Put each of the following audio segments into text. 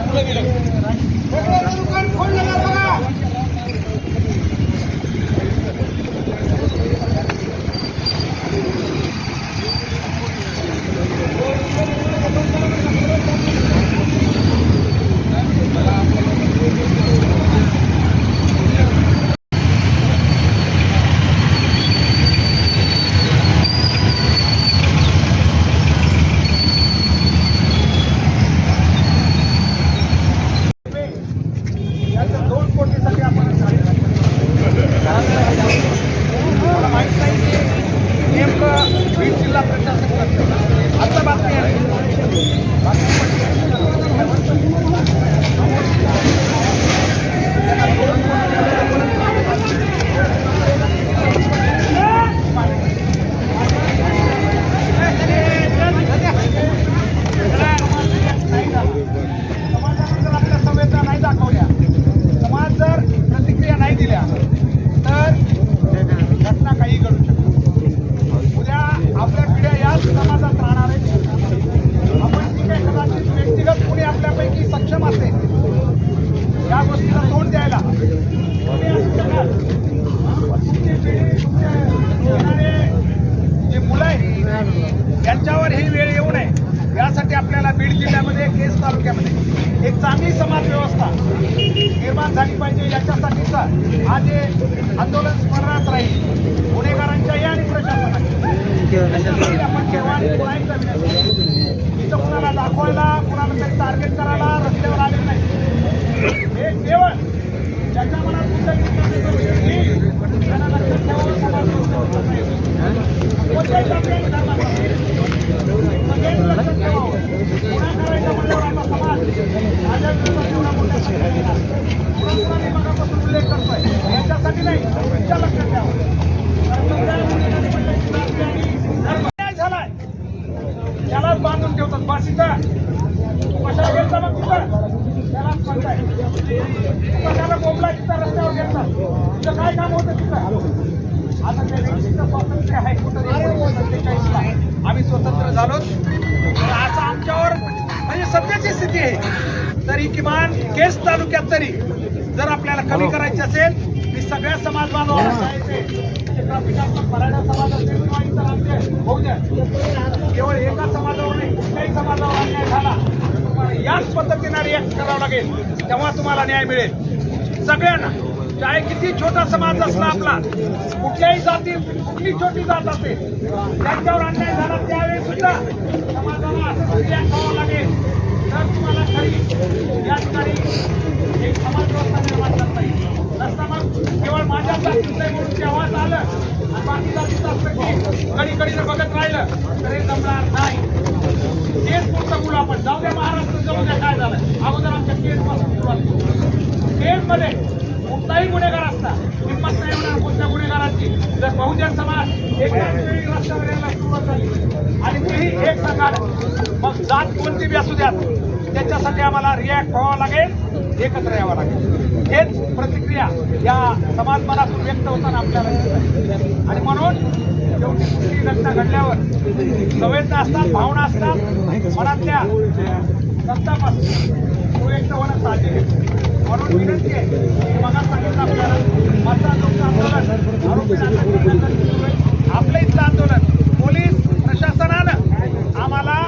খুলে দিল जिल्ह्यामध्ये केस तालुक्यामध्ये. एक चांगली समाज व्यवस्था निर्माण झाली पाहिजे. याच्यासाठीचा हा जे आंदोलन स्मरणात राहील गुन्हेगारांच्याही आणि प्रशासनाच्या. आपण केव्हा इथं कुणाला दाखवायला कुणाला तरी टार्गेट करायला रस्त्यावर आले नाही. हे केवळ ज्याच्या मनात गुंतवणूक त्यालाच बांधून ठेवतात बस कशाला गेलता मग तिथं त्यालाच म्हणताय कशाला बोंबला तिथं रस्त्यावर घेतला तुझं काय काम होतं तिथं आता त्या व्यक्तीचं स्वातंत्र्य आहे कुठं आम्ही स्वतंत्र झालो. सध्याची स्थिती आहे. तरी किमान केस तालुक्यात तरी जर आपल्याला कमी करायची असेल मी सगळ्या समाज बांधवांना आमचे बहुजन केवळ एका समाजावर नाही कुठल्याही समाजावर अन्याय झाला याच पद्धतीने रिॲक्ट करावं लागेल तेव्हा तुम्हाला न्याय मिळेल. सगळ्यांना चाहे किती छोटा समाज असला आपला कुठल्याही जाती कुठली छोटी जात असेल त्यांच्यावर अन्याय झाला त्यावेळी सुद्धा समाजाला असं रिॲक्ट करावं लागेल. तर तुम्हाला खरी या ठिकाणी एक समाज व्यवस्था निर्माण करता येईल नसता मग केवळ माझ्या जातीचं आहे म्हणून तेव्हाच आलं आणि बाकी जातीचं असलं की कडी जर बघत राहिलं तर हे जमणार नाही. केस पुढचं मुलं आपण. जाऊ द्या महाराष्ट्र जाऊ द्या काय झालं? अगोदर आमच्या केस पासून सुरुवात केसमध्ये कोणताही गुन्हेगार असता हिंमत नाही होणार कोणत्या गुन्हेगाराची. जर बहुजन समाज एकाच वेळी रस्त्यावर यायला सुरुवात झाली आणि तेही एक प्रकार मग जात कोणती बी असू द्या त्याच्यासाठी आम्हाला रिॲक्ट व्हावं लागेल एकत्र यावं लागेल हेच प्रतिक्रिया या समाज मनातून व्यक्त होताना आपल्याला दिसत आहे. आणि म्हणून शेवटी कुठली घटना घडल्यावर संवेदना असतात भावना असतात मनातल्या संतापासून तो व्यक्त होणं साधे म्हणून विनंती आहे की मला सांगितलं आपल्याला माझं लोक आंदोलन आरोपी आपलं इथलं आंदोलन पोलीस प्रशासनानं आम्हाला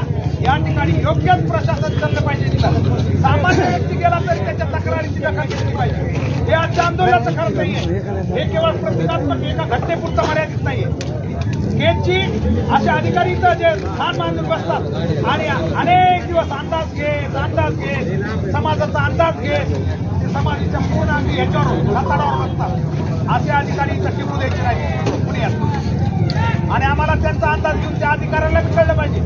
या ठिकाणी योग्यच प्रशासन चाललं पाहिजे तिथं. सामान्य व्यक्ती गेला तरी त्याच्या तक्रारीची दखल घेतली पाहिजे. हे आजच्या आंदोलनाचं खरं नाही हे केवळ प्रतिकात्मक एका घटनेपुरतं मर्यादित नाहीये. केची असे अधिकारी इथं जे स्थान मानून बसतात आणि अनेक दिवस अंदाज घेत अंदाज घेत समाजाचा अंदाज घेत समाजाच्या पूर्ण आम्ही ह्याच्यावर असे अधिकारी इथं टिकू द्यायचे नाही. पुण्यात आणि आम्हाला त्यांचा अंदाज घेऊन त्या अधिकाऱ्याला कळलं पाहिजे.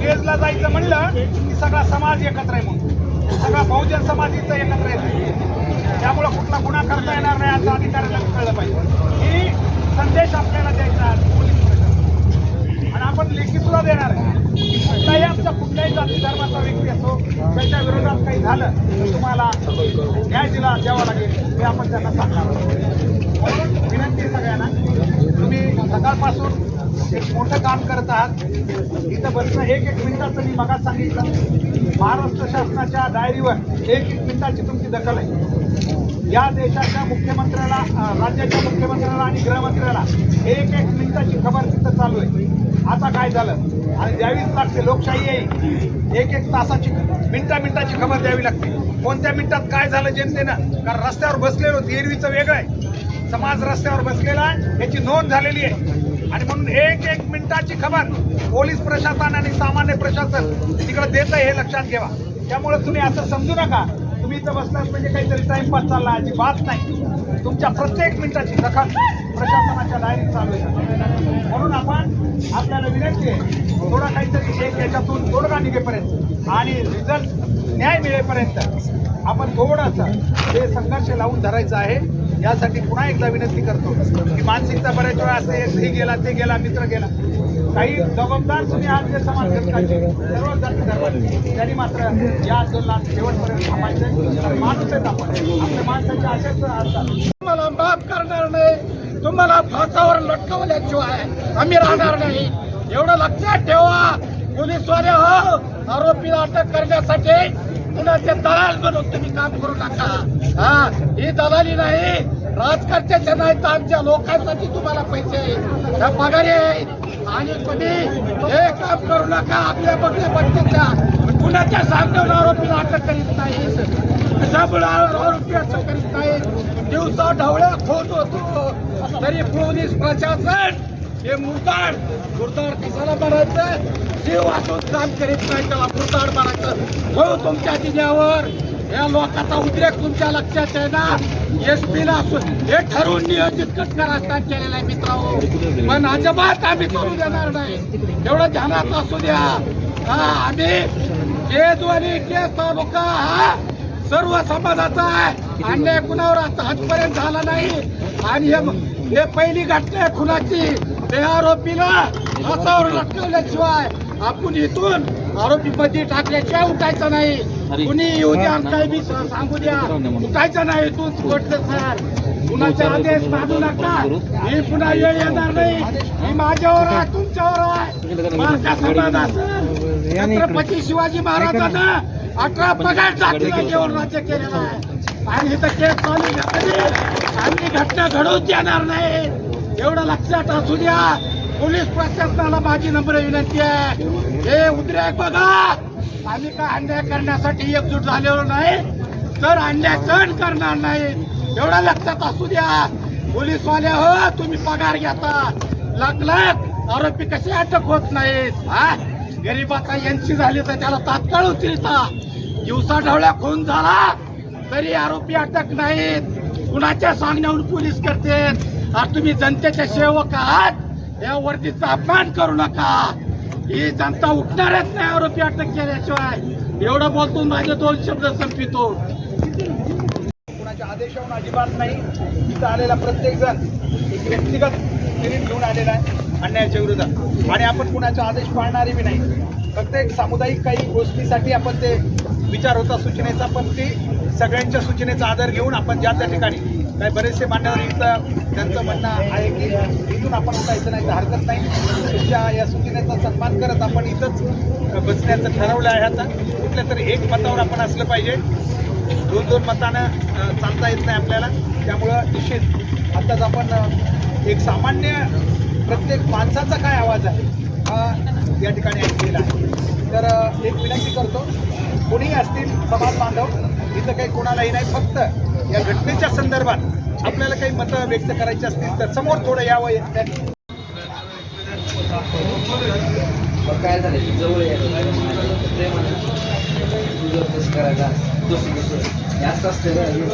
केजला जायचं म्हणलं की सगळा समाज एकत्र आहे म्हणून. सगळा बहुजन समाज इथं एकत्र येतो त्यामुळं कुठला गुन्हा करता येणार नाही असं अधिकाऱ्याला कळलं पाहिजे. ही संदेश आपल्याला द्यायचा आहे. पोलीस आणि आपण लेखी सुद्धा देणार आहे. कुठलाही आमचा कुठल्याही जाती धर्माचा व्यक्ती असो त्याच्या विरोधात काही झालं तर तुम्हाला न्याय दिला द्यावा लागेल हे आपण त्यांना सांगणार आहोत. विनंती आहे सगळ्यांना. तुम्ही सकाळपासून एक मोठं काम करत आहात. इथं बसणं एक एक मिनिटाचं मी मगा सांगितलं. महाराष्ट्र शासनाच्या डायरीवर एक एक मिनिटाची तुमची दखल आहे. या देशाच्या मुख्यमंत्र्याला राज्याच्या मुख्यमंत्र्याला आणि गृहमंत्र्याला एक एक मिनिटाची खबर तिथं चालू आहे. आता काय झालं? आणि द्यावीच लागते लोकशाही आहे. एक एक तासाची मिनटा मिनटाची खबर द्यावी लागते. कोणत्या मिनिटात काय झालं जनतेनं? कारण रस्त्यावर बसलेलो एरवीचं वेगळं आहे. समाज रस्त्यावर बसलेला आहे याची नोंद झालेली आहे. आणि म्हणून एक एक मिनिटाची खबर पोलीस प्रशासन आणि सामान्य प्रशासन तिकडे देत आहे हे लक्षात घ्यावा त्यामुळे तुम्ही असं समजू नका. तुम्ही इथं बसलात म्हणजे काहीतरी टाइमपास चालला अजिबात नाही. तुमच्या प्रत्येक मिनिटाची दखल प्रशासनाच्या डायरीत चालू आहे. म्हणून आपण आपल्याला विनंती आहे थोडा काहीतरी एक याच्यातून तोडगा निघेपर्यंत आणि रिझल्ट न्याय मिळेपर्यंत आपण थोडंसं हे संघर्ष लावून धरायचं आहे. यासाठी पुन्हा एकदा विनंती करतो की मानसिकता बऱ्याच वेळा असते हे गेला ते गेला मित्र गेला. काही जबाबदार तुम्ही आज जे समाज घटकाचे सर्व जाती धर्माचे त्यांनी मात्र या आंदोलनात शेवटपर्यंत थांबायचं माणूस आहेत आपण. आपल्या माणसाच्या अशाच असतात तुम्हाला माफ करणार नाही. तुम्हाला फासावर लटकवल्याशिवाय आम्ही राहणार नाही. एवढं लक्षात ठेवा. पोलीसवाले हो आरोपीला अटक करण्यासाठी कुणाचे दलाल म्हणून तुम्ही काम करू नका. हा ही दलाली नाही राजकारत्याच्या नाही तर आमच्या लोकांसाठी तुम्हाला पैसे पगार आहेत. आणि तुम्ही हे काम करू नका आपल्या बघल्या बघत्याच्या कुणाच्या सांगण्यावर आरोपीला अटक करीत नाही कशामुळे आरोपी अटक करीत नाही दिवसा ढवळ्या खोत होतो तरी पोलीस प्रशासन हे मुरदाड मुरदाड कशाला मारायचं? जीव वाचून काम करीत नाही त्याला मुरदाड मारायचं. हो तुमच्या जिल्ह्यावर या लोकांचा उद्रेक तुमच्या लक्षात आहे ना? एस पीला हे ठरवून नियोजित कट कारस्थान केलेलं आहे मित्रांनो. पण अजिबात आम्ही करू देणार नाही. एवढं ध्यानात असू द्या हा आम्ही केज आणि केज तालुका हा सर्व समाजाचा आहे अन्याय कुणावर आता आजपर्यंत झाला नाही. आणि हे हे पहिली घटना आहे खुनाची. ते आरोपीला हातावर लटकवल्याशिवाय आपण इथून आरोपी मध्ये टाकल्याशिवाय उठायचं नाही. कुणी येऊ द्या काही बी सांगू द्या. उठायचं नाही इथून कोर्टचं सर. कुणाचे आदेश मानू नका. ही पुन्हा वेळ येणार नाही. ही माझ्यावर आहे तुमच्यावर आहे. माझा समाज असेल छत्रपती शिवाजी महाराजांना अठरा पगार घेऊन राज्य केलेलं आहे. आणि इथं केस चालू घटना घडवून देणार नाही. एवढं लक्षात असू द्या. पोलीस प्रशासनाला माझी नम्र विनंती आहे. हे उद्रेक बघा. आम्ही काय अन्याय करण्यासाठी एकजूट झालेलो नाही. तर अन्याय सहन करणार नाही. एवढा लक्षात असू द्या. पोलीसवाले हो तुम्ही पगार घेता. लाख लाख आरोपी कसे अटक होत नाहीत हा? गरीबाचा यांची झाली तर त्याला तात्काळ उचलिता. दिवसा ढवळ्या खून झाला तरी आरोपी अटक नाहीत. कुणाच्या सांगण्यावरून पोलीस करते? तुम्ही जनतेचे सेवक आहात. या वर्दीचा अपमान करू नका. ही जनता उठणारच नाही आरोपी अटक केल्याशिवाय. एवढं बोलतो माझे दोन शब्द संपितो कुणाच्या आदेशावर अजिबात नाही. इथं आलेला प्रत्येक जण एक व्यक्तिगत स्पिरिट घेऊन आलेला आहे अन्यायाच्या विरोधात आणि आपण कुणाचा आदेश पाळणारे बी नाही. फक्त एक सामुदायिक काही गोष्टीसाठी आपण ते विचार होता सूचनेचा पण ती सगळ्यांच्या सूचनेचा आदर घेऊन आपण ज्या त्या ठिकाणी काही बरेचसे मान्यवर इथं त्यांचं म्हणणं आहे की इथून आपण उठायचं नाही तर हरकत नाही. तुमच्या या सूचनेचा सन्मान करत आपण इथंच बसण्याचं ठरवलं आहे आता. कुठल्या तरी एक मतावर आपण असलं पाहिजे. दोन दोन मतानं चालता येत नाही आपल्याला. त्यामुळं निश्चित आत्ताच आपण एक सामान्य प्रत्येक माणसाचा काय आवाज आहे हा या ठिकाणी ऐकलेला आहे. तर एक विनंती करतो. कोणीही असतील समाज बांधव इथं काही कोणालाही नाही फक्त या घटनेच्या संदर्भात आपल्याला काही मतं व्यक्त करायची असतील तर समोर थोडं यावं. काय झालं? जवळ दुसरं दुसरं जास्त असते बरं.